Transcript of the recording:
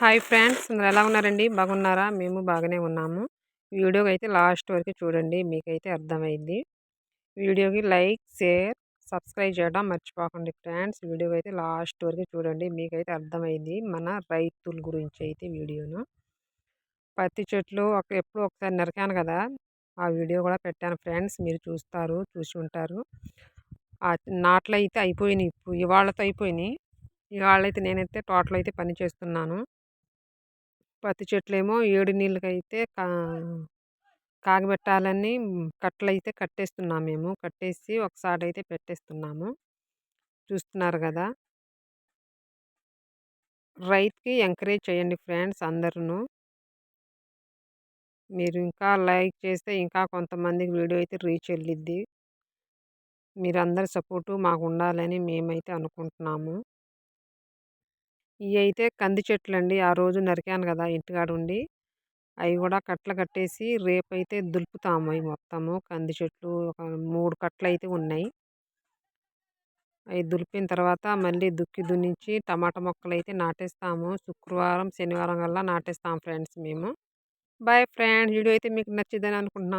Hi friends మీరు ఎలా ఉన్నారండి? బాగున్నారా? మేము బాగానే ఉన్నాము. వీడియోకి అయితే లాస్ట్ వరకు చూడండి మీకైతే అర్థమైంది. వీడియోకి లైక్ షేర్ సబ్స్క్రైబ్ చేయడం మర్చిపోకండి ఫ్రెండ్స్. వీడియోకి అయితే లాస్ట్ వరకు చూడండి మీకైతే అర్థమైంది మన రైతుల గురించి అయితే వీడియోను. పత్తి చెట్లు ఒక ఎప్పుడు ఒకసారి నరికాను కదా ఆ వీడియో కూడా పెట్టాను ఫ్రెండ్స్. మీరు చూస్తారు చూసి ఉంటారు. ఆ నాట్లు అయితే అయిపోయినాయి ఇప్పుడు ఇవాళతో అయిపోయినాయి. ఇవాళ అయితే నేనైతే తోటలో అయితే పని చేస్తున్నాను. పత్తి చెట్లేమో ఏడు నీళ్ళకైతే కా కాగబెట్టాలని కట్టలైతే కట్టేస్తున్నాము మేము. కట్టేసి ఒకసారి అయితే పెట్టేస్తున్నాము. చూస్తున్నారు కదా! రైతుకి ఎంకరేజ్ చేయండి ఫ్రెండ్స్ అందరూ మీరు ఇంకా లైక్ చేస్తే ఇంకా కొంతమందికి వీడియో అయితే రీచ్ వెళ్ళిద్ది. మీరందరి సపోర్టు మాకు ఉండాలని మేమైతే అనుకుంటున్నాము. ఇవి అయితే కంది చెట్లు అండి ఆ రోజు నరికాను కదా ఇంటికాడ ఉండి అవి కూడా కట్టలు కట్టేసి రేపైతే దులుపుతాము అవి మొత్తము. కంది చెట్లు ఒక మూడు కట్టలు అయితే ఉన్నాయి. అవి దులిపిన తర్వాత మళ్ళీ దుక్కి దున్నించి టమాటా మొక్కలు అయితే నాటేస్తాము. శుక్రవారం శనివారం కల్లా నాటేస్తాము ఫ్రెండ్స్ మేము. Bye friends. వీడియో అయితే మీకు నచ్చిందని అనుకుంటున్నాను